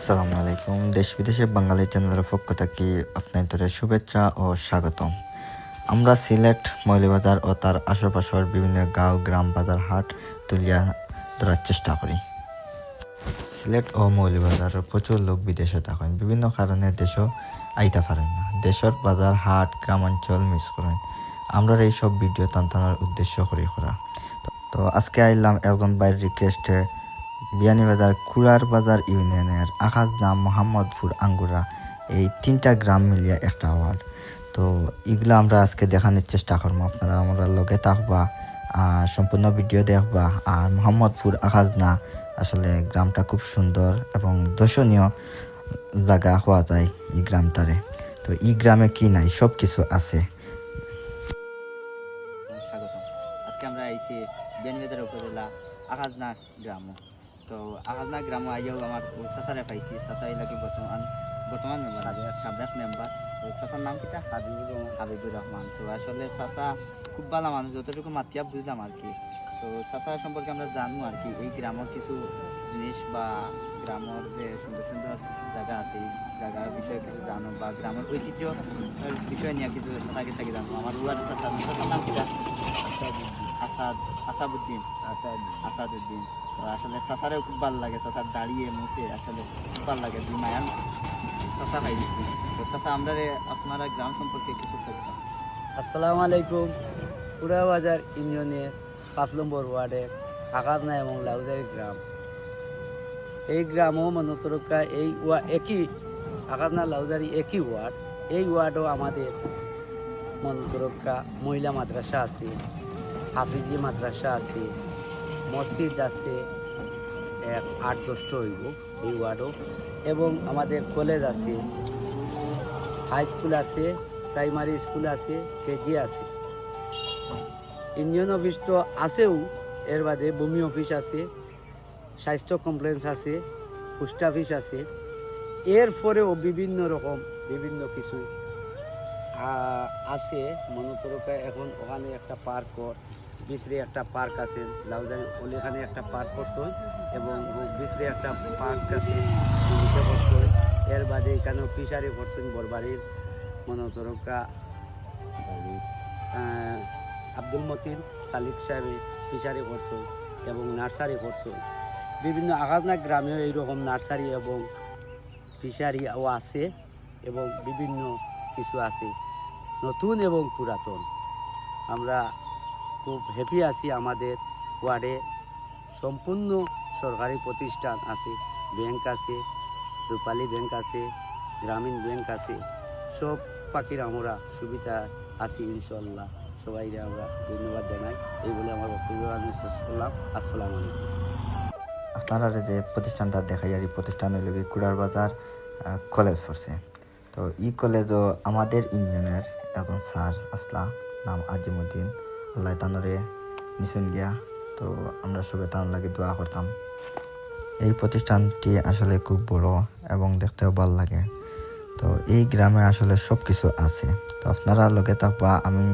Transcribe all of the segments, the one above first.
আসসালামু আলাইকুম। দেশ বিদেশে বাঙালি চ্যানেলের পক্ষ থেকে আপনাদের শুভেচ্ছা ও স্বাগতম। আমরা সিলেট মৌলিবাজার ও তার আশেপাশের বিভিন্ন গাঁও, গ্রাম, বাজার, হাট তুলিয়া ধরার চেষ্টা করি। সিলেট ও মৌলবাজারের প্রচুর লোক বিদেশে থাকেন। বিভিন্ন কারণে দেশও আইতে পারেন না। দেশের বাজার, হাট, গ্রামাঞ্চল মিস করেন। আমরা এই সব ভিডিও টানটানোর উদ্দেশ্য করি করা তো আজকে আইলাম একজন বাইরের রিকোয়েস্টে বিয়ানীবাজার কুড়ার বাজার ইউনিয়নের আকাশ নাম মোহাম্মদপুর আঙ্গুরা, এই তিনটা গ্রাম মিলিয়ে একটা ওয়ার্ড। তো এগুলো আমরা আজকে দেখানোর চেষ্টা করব। আপনারা আমরা লগে থাকবা, আর সম্পূর্ণ ভিডিও দেখবা। আর মোহাম্মদপুর আকাশ না আসলে গ্রামটা খুব সুন্দর এবং দর্শনীয় জায়গা হওয়া যায় এই গ্রামটারে। তো এই গ্রামে কি নাই সব কিছু আছে। তো আকাজনা গ্রাম আইয়াও আমার চাচারে পাইছি চাচাই লাগি বর্তমান বর্তমান মেম্বার আগে সাবেক মেম্বার। তো চাচার নাম কিটা হাবিবুর রহমান। হাবিবুর রহমান। তো আসলে চাচা খুব ভালো মানুষ যতটুকু মাতিয়া বুঝলাম আর কি। তো চাচা সম্পর্কে আমরা জানব আর কি এই গ্রামের কিছু জিনিস বা গ্রামের যে সুন্দর সুন্দর জায়গা আছে এই জায়গার বিষয়ে কিছু জানো বা গ্রামের ঐতিহ্য বিষয় নিয়ে কিছু চাচাকে থাকি জানো আমার উয়ার চাচার নাম কিটা আসাদ আসাবুদ্দিন আসাদুদ্দিন। আসলে চাচারেও খুব ভালো লাগে, চাচার দাঁড়িয়ে মুছে আসলে খুব ভালো লাগে, দুই মায়ান চাচা খাই দিচ্ছি তো চাচা, আমরা আপনারা গ্রাম সম্পর্কে কিছু করতাম আসসালামু আলাইকুম। পুরা বাজার ইউনিয়নের পাঁচ নম্বর ওয়ার্ডের আকাশনা এবং লাউজারি গ্রাম। এই গ্রামও মনতরকা এই একই আকাশনা লাউজারি একই ওয়ার্ড। এই ওয়ার্ডও আমাদের মনতরকা মহিলা মাদ্রাসা আছে, হাফিজি মাদ্রাসা আছে মসজিদ আছে, এক আট দশটা হইব এই ওয়ার্ডও। এবং আমাদের কলেজ আছে হাই স্কুল আছে প্রাইমারি স্কুল আছে কেজি আছে। ইউনিয়ন অফিস তো আছেও, এর বাদে ভূমি অফিস আছে, স্বাস্থ্য কমপ্লেন্স আছে পোস্ট অফিস আছে। এর পরেও বিভিন্ন রকম, বিভিন্ন কিছু আছে। মনোতরকা এখন ওখানে একটা পার্ক ভিতরে একটা পার্ক আছে, লাউজারি, ওখানে একটা পার্ক করছে এবং ভিতরে একটা পার্ক আছে এর বাদে এখানেও ফিশারি করছেন বরবাড়ির মনোতরকা। আব্দুল মতিন, সালিক সাহেব ফিশারি করছ এবং নার্সারি করছ। বিভিন্ন আগাজনা গ্রামেও এইরকম নার্সারি এবং ফিশারিও আছে এবং বিভিন্ন কিছু আছে, নতুন এবং পুরাতন। আমরা খুব হ্যাপি আছি আমাদের ওয়ার্ডে। সম্পূর্ণ সরকারি প্রতিষ্ঠান আছে ব্যাংক আছে, রূপালী ব্যাংক আছে, গ্রামীণ ব্যাংক আছে। সব পাখির আমরা সুবিধা আছি ইনশাল্লাহ সবাই আমরা ধন্যবাদ জানাই। এই বলে আমার বক্তব্য আমি শেষ করলাম। আসসালামু আলাইকুম। আপনারা যে প্রতিষ্ঠানটা দেখাই আর এই প্রতিষ্ঠান হইল কি কুড়ার বাজার কলেজ পড়ছে তো ই কলেজও আমাদের ইউনিয়নের একজন স্যার আসলা, নাম আজিমুদ্দিন। আল্লাহ তানরে নিছেন গিয়া, তো আমরা সবাই তান লাগে দোয়া করতাম। এই প্রতিষ্ঠানটি আসলে খুব বড় এবং দেখতেও ভালো লাগে। তো এই গ্রামে আসলে সব কিছু আছে। তো আপনারা লগে থাকবা, আমি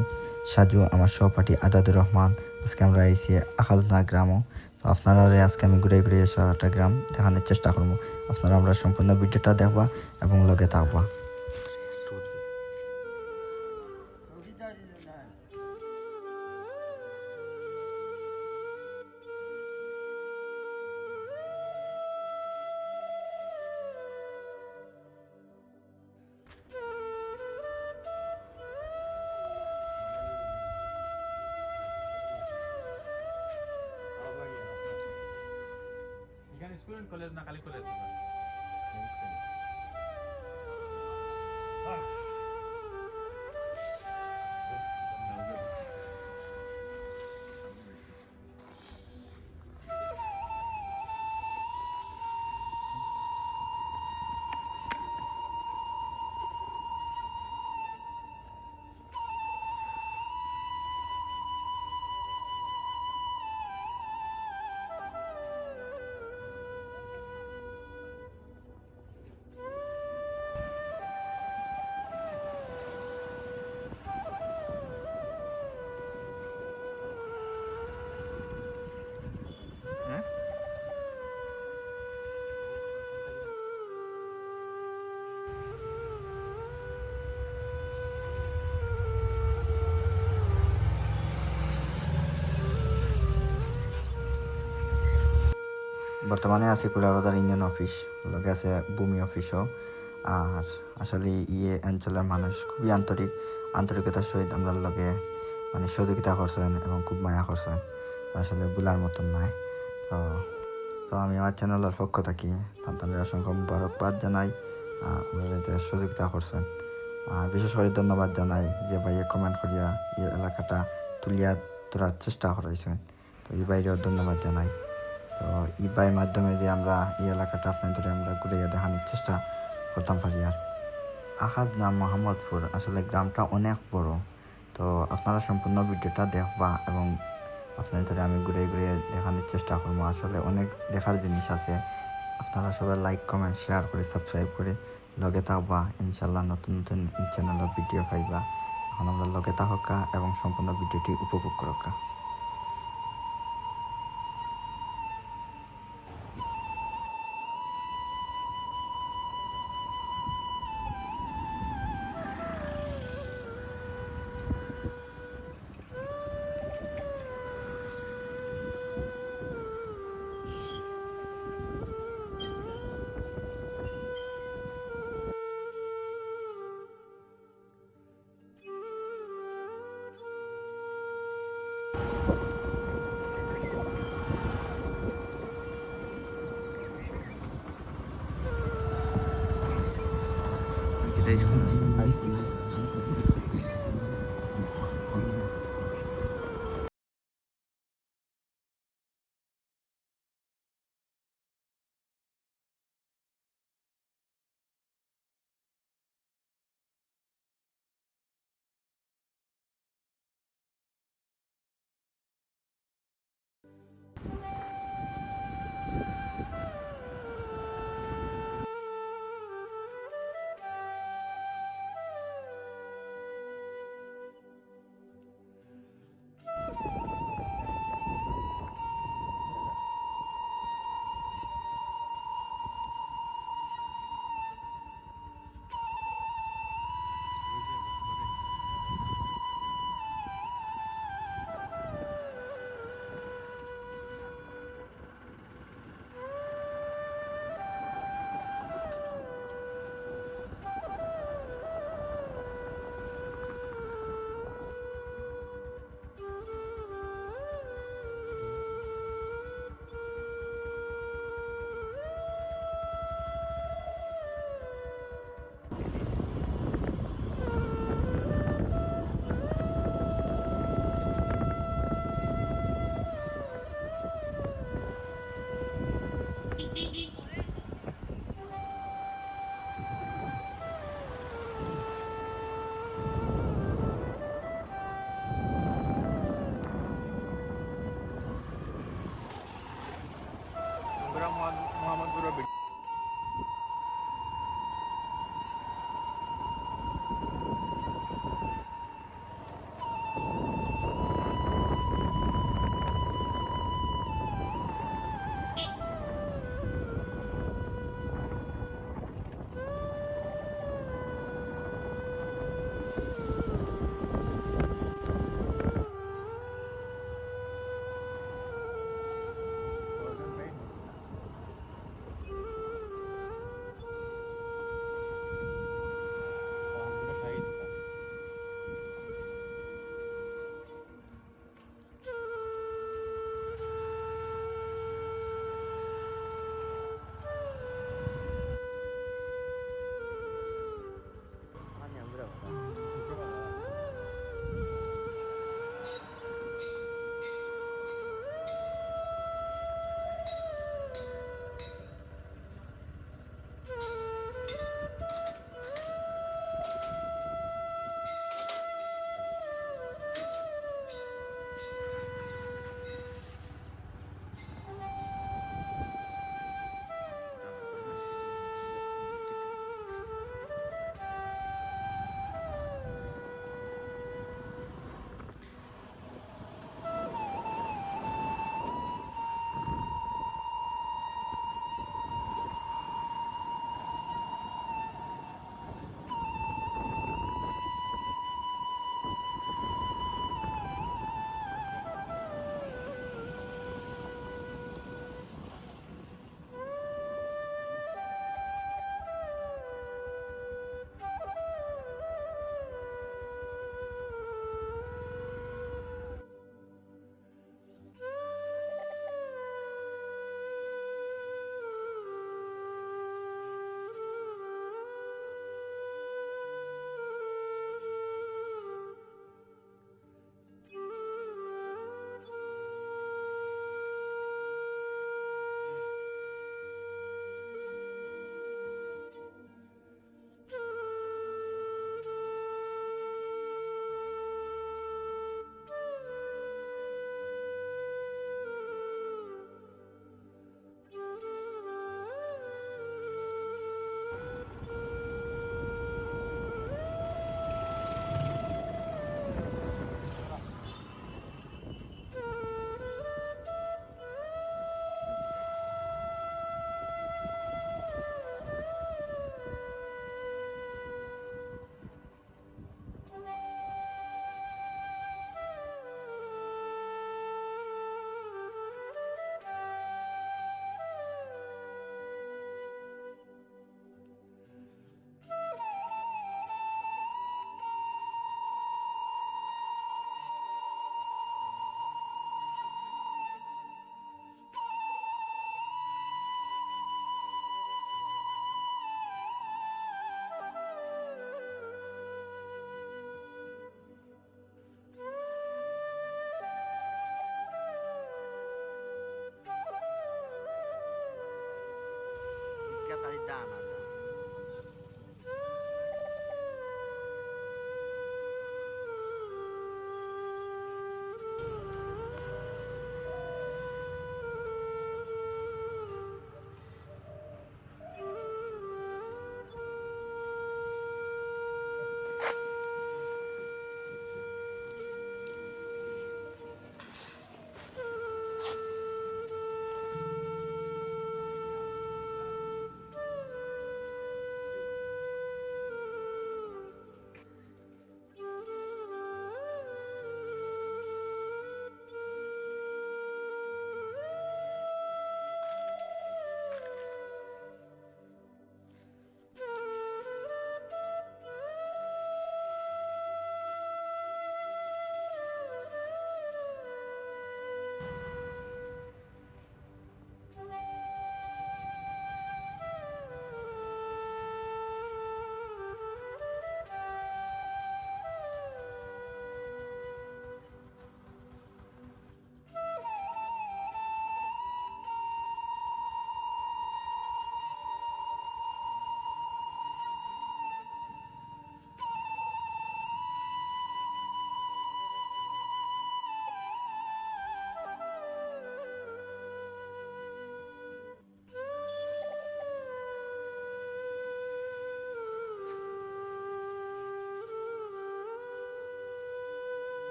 সাজু, আমার সহপাঠী আজাদুর রহমান। আজকে আমরা আইসি আখালনা গ্রামও। তো আপনারা আজকে আমি ঘুরে ঘুরে সারাটা গ্রাম দেখানোর চেষ্টা করব। আপনারা আমরা সম্পূর্ণ ভিডিওটা দেখবা এবং লগে থাকবা। এখানে স্টুডেন্ট কলেজ না বর্তমানে আছি কুড়াবাজার ইন্ডিয়ান অফিস লগে আছে ভূমি অফিসও। আর আসলে ইয়ে অঞ্চলের মানুষ খুবই আন্তরিক, আন্তরিকতার সহিত আমরা লগে মানে সহযোগিতা করছেন এবং খুব মায়া করছেন। আসলে বুলার মতন নাই। তো তো আমি আমার চ্যানেলের পক্ষ থাকি তাদের অসংখ্য মুবারকবাদ জানাই আপনারা সহযোগিতা করছেন। আর বিশেষ করে ধন্যবাদ জানাই যে ভাইয়ে কমেন্ট করিয়া এই এলাকাটা তুলিয়া তোলার চেষ্টা করাইছেন। তো এই বাইরেও ধন্যবাদ জানাই। তো এই বাইর মাধ্যমে যে আমরা এই এলাকাটা আপনাদের আমরা ঘুরে দেখানোর চেষ্টা করতাম পারি আর আহাদ নাম মোহাম্মদপুর। আসলে গ্রামটা অনেক বড়। তো আপনারা সম্পূর্ণ ভিডিওটা দেখবা এবং আপনাদের আমি ঘুরে ঘুরে দেখানোর চেষ্টা করব। আসলে অনেক দেখার জিনিস আছে। আপনারা সবাই লাইক কমেন্ট শেয়ার করে সাবস্ক্রাইব করে লগে থাকবা। ইনশাল্লাহ নতুন নতুন এই চ্যানেলের ভিডিও পাইবা। এখন আমরা লগে থাকা এবং সম্পূর্ণ ভিডিওটি উপভোগ করকা।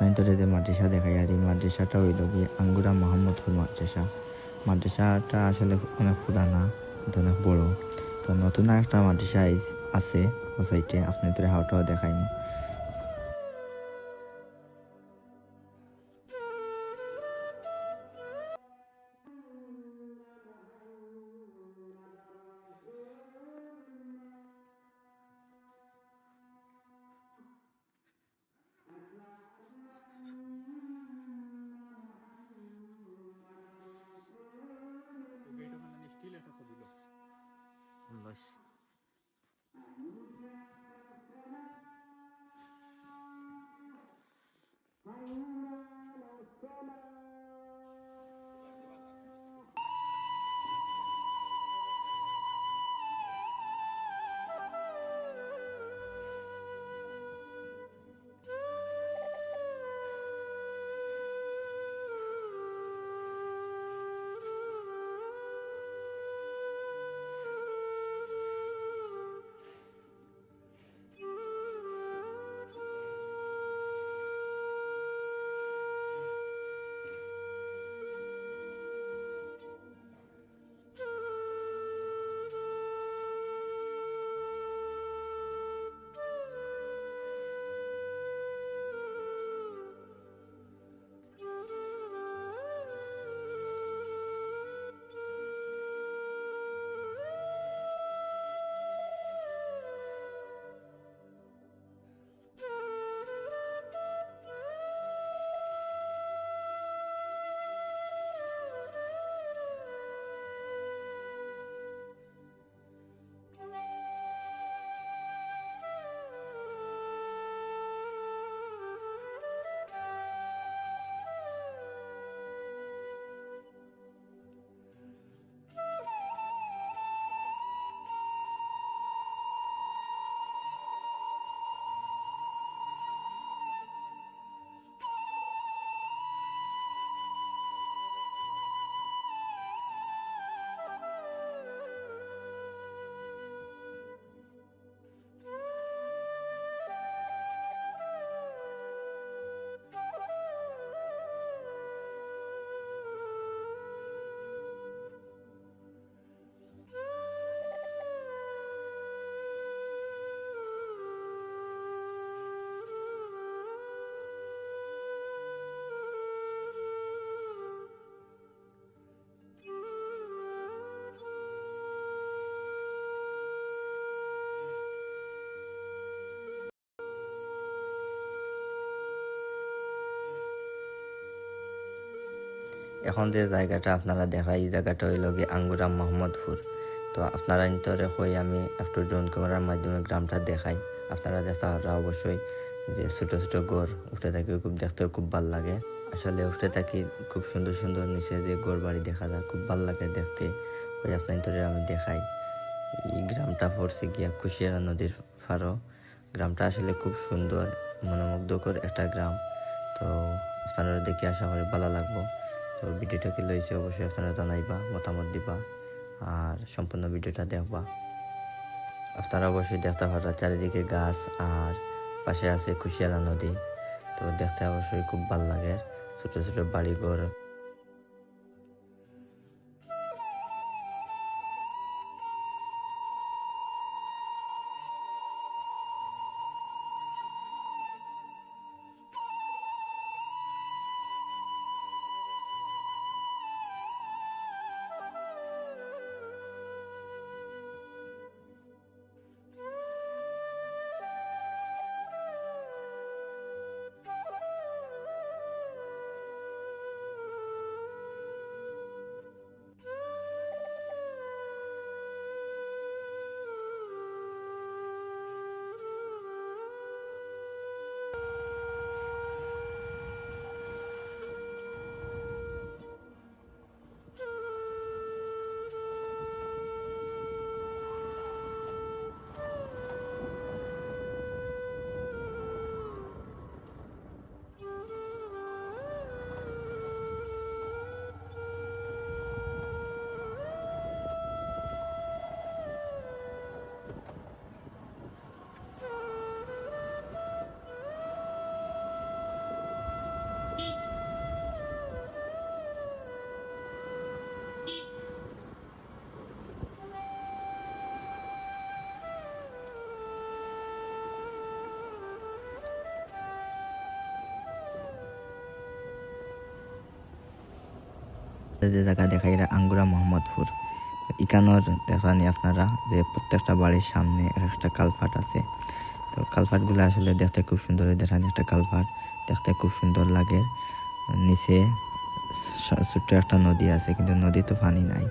আপনাদের যে মাদ্রাসা দেখাই আর এই মাদ্রাসাটা হইল গিয়ে আঙ্গুরা মোহাম্মদপুর মাদ্রাসা। মাদ্রাসাটা আসলে অনেক পুরানা অনেক বড়। তো নতুন একটা মাদ্রাসা আছে ও সাইটে আপনি তোর হাওটাও দেখাইনি। এখন যে জায়গাটা আপনারা দেখা এই জায়গাটা হইল গিয়ে আঙ্গুরাম মোহাম্মদপুর। তো আপনারা নিতরে হই আমি একটু ড্রোন ক্যামেরার মাধ্যমে গ্রামটা দেখাই। আপনারা দেখা অবশ্যই যে ছোট ছোট গড় উঠে থাকি, খুব দেখতেও খুব ভালো লাগে। আসলে উঠে থাকি খুব সুন্দর সুন্দর নিচে যে গড় বাড়ি দেখা যায়, খুব ভালো লাগে দেখতে। ওই আপনার নিতরে আমি দেখাই। এই গ্রামটা পড়ছে গিয়া কুশিয়ারা নদীর ফারো গ্রামটা আসলে খুব সুন্দর, মনোমুগ্ধকর একটা গ্রাম। তো আপনারা দেখে আশা করি ভালো লাগবো। তো ভিডিওটা কি লইছে অবশ্যই আপনারা জানাইবা, মতামত দিবা আর সম্পূর্ণ ভিডিওটা দেখবা। আপনারা অবশ্যই দেখতে পারা চারিদিকে গাছ আর পাশে আছে খুশিয়ারা নদী। তো দেখতে অবশ্যই খুব ভালো লাগে। ছোটো ছোটো বাড়ি যে জায়গা দেখাই এরা আঙ্গুরা মোহাম্মদপুর। ইকানোর দেখানি আপনারা যে প্রত্যেকটা বাড়ির সামনে এক একটা কালফাট আছে। তো কালফাটগুলো আসলে দেখতে খুব সুন্দর দেখানি একটা কালফাট দেখতে খুব সুন্দর লাগে। নিচে ছোট্ট একটা নদী আছে, কিন্তু নদী তো পানি নাই।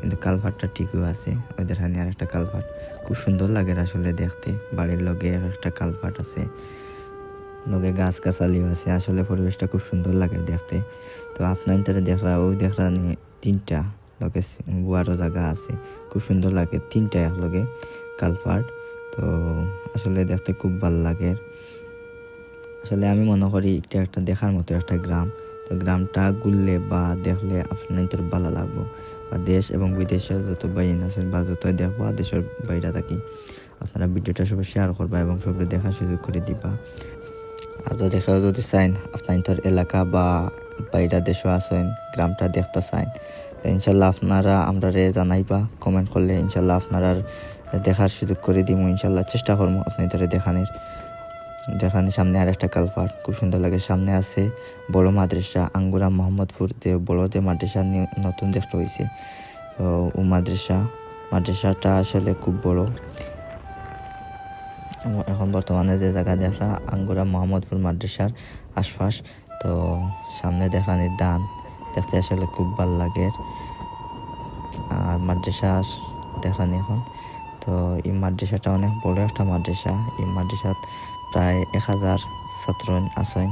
কিন্তু কালভারটা ঠিকও আছে, ওই দেখানি আর একটা কালভার্ট। খুব সুন্দর লাগে আসলে দেখতে, বাড়ির লগে এক একটা কালভার্ট আছে। লগে গাছ গাছালিও আছে আসলে পরিবেশটা খুব সুন্দর লাগে দেখতে। তো আপনার তারা দেখরা, ওই দেখরা নিয়ে তিনটা লগে বুয়ারও জায়গা আছে। খুব সুন্দর লাগে তিনটা লগে কালভার্ট তো আসলে দেখতে খুব ভালো লাগে। আসলে আমি মনে করি এটা একটা দেখার মতো একটা গ্রাম। তো গ্রামটা ঘুরলে বা দেখলে আপনাদের ভালো লাগবো। বা দেশ এবং বিদেশের যত বাইন আছেন বা যত দেখব দেশের বাইরে থাকি, আপনারা ভিডিওটা সবাই শেয়ার করবা এবং সবাই দেখার সুযোগ করে দিবা। আর যদি কেউ যদি চাইন, আপনার এলাকা বা বাইরা দেশও আছেন, গ্রামটা দেখতে চাইন, ইনশাল্লাহ আপনারা আমরা জানাইবা কমেন্ট করলে ইনশাল্লাহ আপনারা দেখার সুযোগ করে দিব ইনশাল্লাহ চেষ্টা করব আপনাদের দেখানোর। যেখানে সামনে আর একটা কালপাট, খুব সুন্দর লাগে, সামনে আছে বড় মাদ্রাসা, আঙ্গুরা মোহাম্মদপুর, যে বড় যে মাদ্রাসা নতুন দেখতে হয়েছে ও মাদ্রাসা, মাদ্রাসাটা আসলে খুব বড়। এখন বর্তমানে যে জায়গা দেখা আঙ্গুরা মোহাম্মদপুর মাদ্রাসার আশপাশ, তো সামনে দেখানি দান দেখতে আসলে খুব ভালো লাগে। আর মাদ্রাসা দেখানি এখন। তো এই মাদ্রাসাটা অনেক বড় একটা মাদ্রাসা। এই মাদ্রাসাত প্রায় এক হাজার ছাত্র আছেন।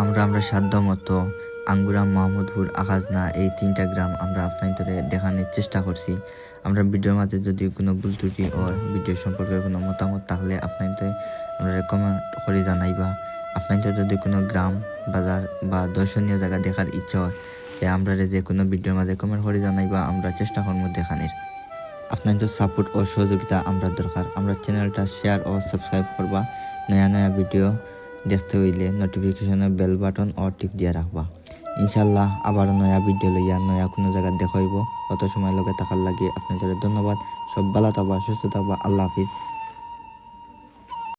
আমরা আমরা সাধ্য মতো আঙ্গুরা মোহাম্মদপুর আকাজনা এই তিনটা গ্রাম আমরা আপনাদের দেখানোর চেষ্টা করছি। আমরা ভিডিওর মাঝে যদি কোনো ভুল ত্রুটি ও ভিডিও সম্পর্কে কোনো মতামত, তাহলে আপনাদের আমরা কমেন্ট করে জানাইবা। আপনাদের যদি কোনো গ্রাম, বাজার বা দর্শনীয় জায়গা দেখার ইচ্ছা হয় যে আমরা যে কোনো ভিডিওর মাঝে কমেন্ট করে জানাইবা, আমরা চেষ্টা করব দেখানোর। আপনাদের সাপোর্ট ও সহযোগিতা আমরা দরকার। আমরা চ্যানেলটা শেয়ার ও সাবস্ক্রাইব করবা। নয়া নয়া ভিডিও দেখতে হইলে নোটিফিকেশনের বেল বাটন ও টিপ দিয়ে রাখবা। ইনশাল্লাহ আবার নয়া ভিডিও লইয়া নয়া কোনো জায়গায় দেখাইব অত সময় লগে থাকার লাগে আপনাদের ধন্যবাদ। সব ভালো থাকবা, সুস্থ থাকবা। আল্লাহ হাফিজ।